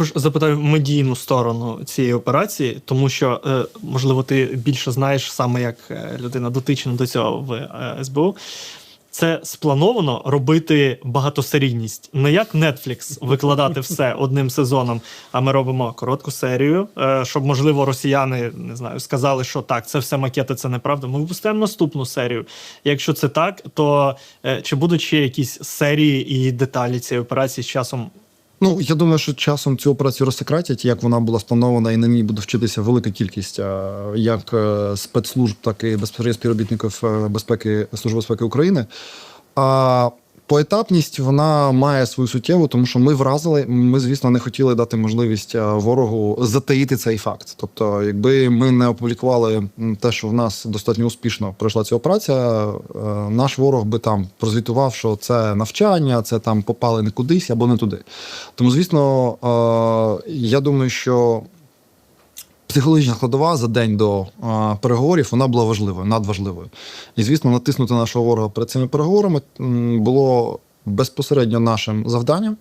також запитаю медійну сторону цієї операції, тому що, е, можливо, ти більше знаєш саме як е, людина дотична до цього в е, СБУ. Це сплановано робити багатосерійність, не як Netflix викладати все одним сезоном. А ми робимо коротку серію, щоб можливо росіяни не знаю сказали, що так, це все макети, це неправда. Ми випускаємо наступну серію. Якщо це так, то чи будуть ще якісь серії і деталі цієї операції з часом Ну, я думаю, що часом цю операцію розсекретять, як вона була спланована, і на ній буде вчитися велика кількість е, як е, спецслужб, так і безпосередньо співробітників е, безпеки Служби безпеки України. А поетапність вона має свою суттєву, тому що ми вразили. Ми, звісно, не хотіли дати можливість е, ворогу затаїти цей факт. Тобто, якби ми не опублікували те, що в нас достатньо успішно пройшла ця операція, е, наш ворог би там прозвітував, що це навчання, це там попали не кудись або не туди. Тому, звісно, е, я думаю, що психологічна складова за день до а, переговорів вона була важливою, надважливою. І, звісно, натиснути нашого ворога перед цими переговорами було безпосередньо нашим завданням.